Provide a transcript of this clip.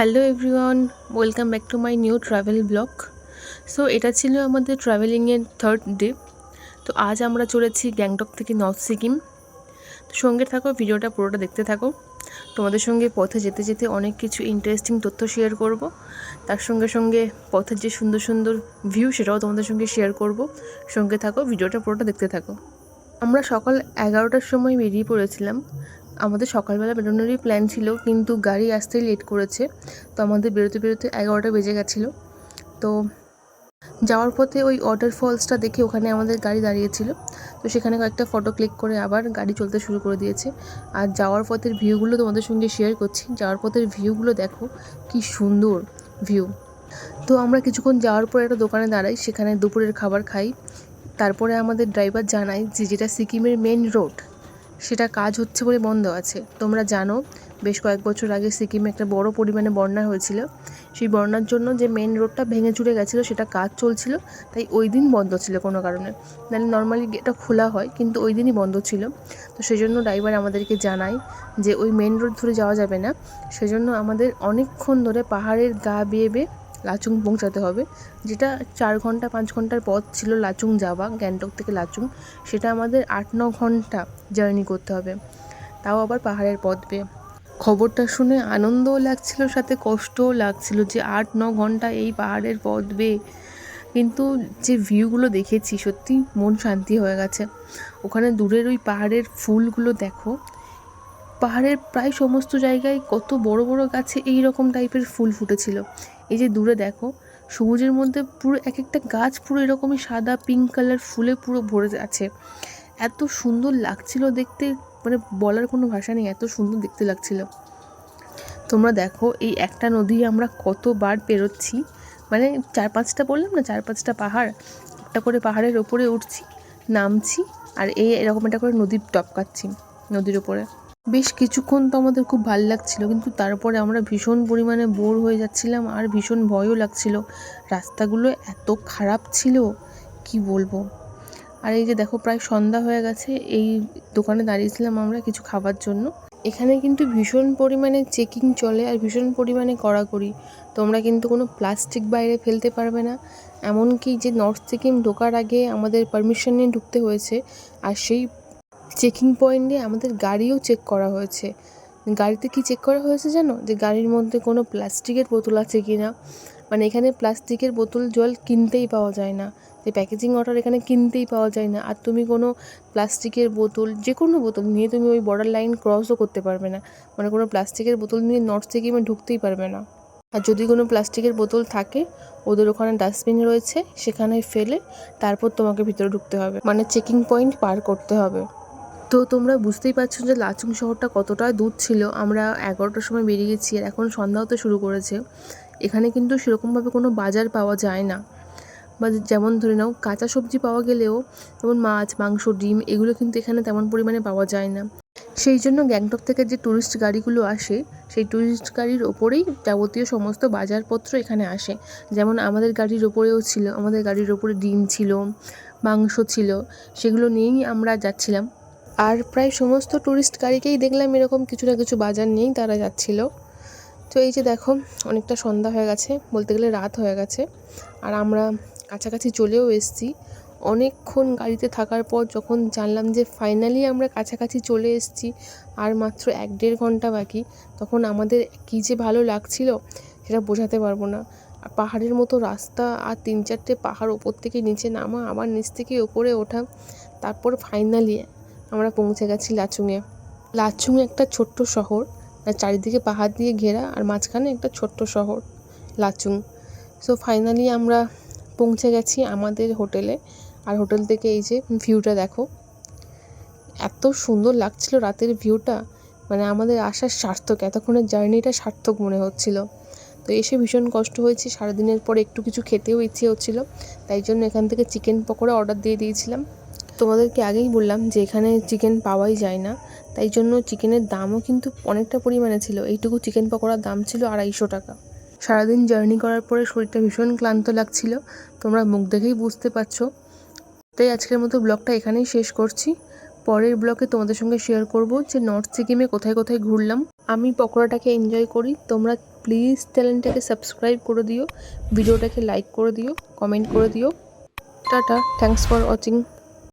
Hello everyone welcome back to my new travel blog so এটা ছিল আমাদের ট্রাভেলিংয়ের third day তো আজ আমরা চলেছি গ্যাংটক থেকে নর্থ সিকিম তো সঙ্গে থাকো, ভিডিওটা পুরোটা দেখতে থাকো। তোমাদের সঙ্গে পথে যেতে যেতে অনেক কিছু ইন্টারেস্টিং তথ্য শেয়ার করব। তার সঙ্গে সঙ্গে পথের যে সুন্দর সুন্দর ভিউ সেটাও তোমাদের সঙ্গে শেয়ার করব। সঙ্গে থাকো, ভিডিওটা পুরোটা দেখতে থাকো। আমরা সকাল এগারোটার সময় বেরিয়ে পড়েছিলাম। আমাদের সকালবেলা বেরোনোরই প্ল্যান ছিল, কিন্তু গাড়ি আসতেই লেট করেছে। তো আমাদের বেরোতে বেরোতে এগারোটা বেজে গেছিল। তো যাওয়ার পথে ওই ওয়াটার ফলসটা দেখে ওখানে আমাদের গাড়ি দাঁড়িয়েছিল। তো সেখানে কয়েকটা ফটো ক্লিক করে আবার গাড়ি চলতে শুরু করে দিয়েছে। আর যাওয়ার পথের ভিউগুলো তোমাদের সঙ্গে শেয়ার করছি। যাওয়ার পথের ভিউগুলো দেখো, কি সুন্দর ভিউ তো আমরা কিছুক্ষণ যাওয়ার পর একটা দোকানে দাঁড়াই, সেখানে দুপুরের খাবার খাই। তারপরে আমাদের ড্রাইভার জানায় যে যেটা সিকিমের মেন রোড সেটা কাজ হচ্ছে বলে বন্ধ আছে। তোমরা জানো, বেশ কয়েক বছর আগে সিকিমে একটা বড় পরিমাণে বন্যা হয়েছিল। সেই বন্যার জন্য যে মেন রোডটা ভেঙে চুরে গেছিল, সেটা কাজ চলছিল, তাই ওই দিন বন্ধ ছিল কোনো কারণে। নাহলে নর্মালি এটা খোলা হয়, কিন্তু ওই দিনই বন্ধ ছিল। তো সেই জন্য ড্রাইভার আমাদেরকে জানায় যে, ওই মেন রোড ধরে যাওয়া যাবে না। সেজন্য আমাদের অনেকক্ষণ ধরে পাহাড়ের গা বেয়ে বেয়ে লাচুং পৌঁছাতে হবে। যেটা চার ঘণ্টা, পাঁচ ঘণ্টার পথ ছিল লাচুং যাওয়া, গ্যাংটক থেকে লাচুং। সেটা আমাদের আট, ন ঘণ্টা জার্নি করতে হবে। তাও আবার পাহাড়ের পথ বেয়ে খবরটা শুনে আনন্দও লাগছিল, সাথে কষ্টও লাগছিল যে আট, ন ঘণ্টা এই পাহাড়ের পথ বেয়ে। কিন্তু যে ভিউগুলো দেখেছি সত্যি মন শান্তি হয়ে গেছে। ওখানে দূরের ওই পাহাড়ের ফুলগুলো দেখো। পাহাড়ের প্রায় সমস্ত জায়গায় কত বড় বড় গাছে এই রকম টাইপের ফুল ফুটেছিল। এই যে দূরে দেখো, সবুজের মধ্যে পুরো এক একটা গাছ পুরো এরকমই সাদা পিঙ্ক কালার ফুলে পুরো ভরে আছে এত সুন্দর লাগছিল দেখতে মানে বলার কোনো ভাষা নেই, এত সুন্দর দেখতে লাগছিল। তোমরা দেখো, এই একটা নদী আমরা কতবার পেরোচ্ছি। মানে চার পাঁচটা বললাম না, চার পাঁচটা পাহাড়, একটা করে পাহাড়ের ওপরে উঠছি, নামছি, আর এই এরকম একটা করে নদী টপকাচ্ছি, নদীর ওপরে। বেশ কিছুক্ষণ তো আমাদের খুব ভালো লাগছিল, কিন্তু তারপরে আমরা ভীষণ পরিমাণে বোর হয়ে যাচ্ছিলাম আর ভীষণ ভয়ও লাগছিল। রাস্তাগুলো এত খারাপ ছিল, কি বলব? আর এই যে দেখো, প্রায় সন্ধ্যা হয়ে গেছে, এই দোকানে দাঁড়িয়েছিলাম আমরা কিছু খাবার জন্য। এখানে কিন্তু ভীষণ পরিমাণে চেকিং চলে আর ভীষণ পরিমাণে কড়াকড়ি। তোমরা কিন্তু কোনো প্লাস্টিক বাইরে ফেলতে পারবে না, এমনকি যে নর্থ সিকিম ঢোকার আগে আমাদের পারমিশন নিয়ে ঢুকতে হয়েছে, আর সেই চেকিং পয়েন্টে আমাদের গাড়িও চেক করা হয়েছে। গাড়িতে কি চেক করা হয়েছে জানো? যে গাড়ির মধ্যে কোনো প্লাস্টিকের বোতল আছে কি না? মানে এখানে প্লাস্টিকের বোতল জল কিনতেই পাওয়া যায় না। যে প্যাকেজিং ওয়াটার এখানে কিনতেই পাওয়া যায় না। আর তুমি কোনো প্লাস্টিকের বোতল, যে কোনো বোতল নিয়ে তুমি ওই বর্ডার লাইন ক্রসও করতে পারবে না। মানে কোনো প্লাস্টিকের বোতল নিয়ে নর্থ সিকিমে ঢুকতেই পারবে না। আর যদি কোনো প্লাস্টিকের বোতল থাকে, ওদের ওখানে ডাস্টবিন রয়েছে, সেখানে ফেলে তারপর তোমাকে ভিতরে ঢুকতে হবে। মানে চেকিং পয়েন্ট পার করতে হবে। তো তোমরা বুঝতেই পারছ যে লাচুং শহরটা কতটা দূর ছিল। আমরা এগারোটার সময় বেরিয়ে গেছি আর এখন সন্ধ্যা হতে শুরু করেছে। এখানে কিন্তু সেরকমভাবে কোনো বাজার পাওয়া যায় না। বা যেমন ধরে নাও, কাঁচা সবজি পাওয়া গেলেও যেমন মাছ, মাংস, ডিম এগুলো কিন্তু এখানে তেমন পরিমাণে পাওয়া যায় না। সেই জন্য গ্যাংটক থেকে যে ট্যুরিস্ট গাড়িগুলো আসে, সেই ট্যুরিস্ট গাড়ির ওপরেই যাবতীয় সমস্ত বাজারপত্র এখানে আসে। যেমন আমাদের গাড়ির ওপরেও ছিল, আমাদের গাড়ির ওপরে ডিম ছিল, মাংস ছিল, সেগুলো নিয়েই আমরা যাচ্ছিলাম। আর প্রায় সমস্ত ট্যুরিস্ট গাড়িকেই দেখলাম, এরকম কিছু না কিছু বাজার নিয়েই তারা যাচ্ছিল। তো এই যে দেখো, অনেকটা সন্ধ্যা হয়ে গেছে, বলতে গেলে রাত হয়ে গেছে। আর আমরা কাছাকাছি চলেও এসেছি। অনেকক্ষণ গাড়িতে থাকার পর যখন জানলাম যে ফাইনালি আমরা কাছাকাছি চলে এসেছি, আর মাত্র এক দেড় ঘণ্টা বাকি, তখন আমাদের কী যে ভালো লাগছিল সেটা বোঝাতে পারব না। আর পাহাড়ের মতো রাস্তা আর তিন চারটে পাহাড় ওপর থেকে নিচে নামা আবার নিচ থেকে ওপরে ওঠা, তারপর ফাইনালি আমরা পৌঁছে গেছি লাচুংয়ে। লাচুং একটা ছোট্ট শহর, আর চারিদিকে পাহাড় দিয়ে ঘেরা, আর মাঝখানে একটা ছোট্ট শহর, লাচুং। সো ফাইনালি আমরা পৌঁছে গেছি আমাদের হোটেলে। আর হোটেল থেকে এই যে ভিউটা দেখো, এত সুন্দর লাগছিল রাতের ভিউটা। মানে আমাদের আসার সার্থক, এতক্ষণের জার্নিটা সার্থক মনে হচ্ছিল। তো এসে ভীষণ কষ্ট হয়েছে, সারাদিনের পর একটু কিছু খেতেও ইচ্ছে হচ্ছিল। তাই জন্য এখান থেকে চিকেন পকোড়া অর্ডার দিয়ে দিয়েছিলাম। তোমাদেরকে আগেই বললাম যে এখানে চিকেন পাওয়াই যায় না। তাই জন্য চিকেনের দামও কিন্তু অনেকটা পরিমাণে ছিল। এইটুকু চিকেন পকোড়ার দাম ছিল আড়াইশো টাকা। সারাদিন জার্নি করার পরে শরীরটা ভীষণ ক্লান্ত লাগছিল। তোমরা মুখ দেখেই বুঝতে পারছ। তাই আজকের মতো ব্লগটা এখানেই শেষ করছি। পরের ব্লগে তোমাদের সঙ্গে শেয়ার করব যে নর্থ সিকিমে কোথায় কোথায় ঘুরলাম। আমি পকোড়াটাকে এনজয় করি। তোমরা প্লিজ চ্যানেলটাকে সাবস্ক্রাইব করে দিও। ভিডিওটাকে লাইক করে দিও কমেন্ট করে দিও। Tata thanks for watching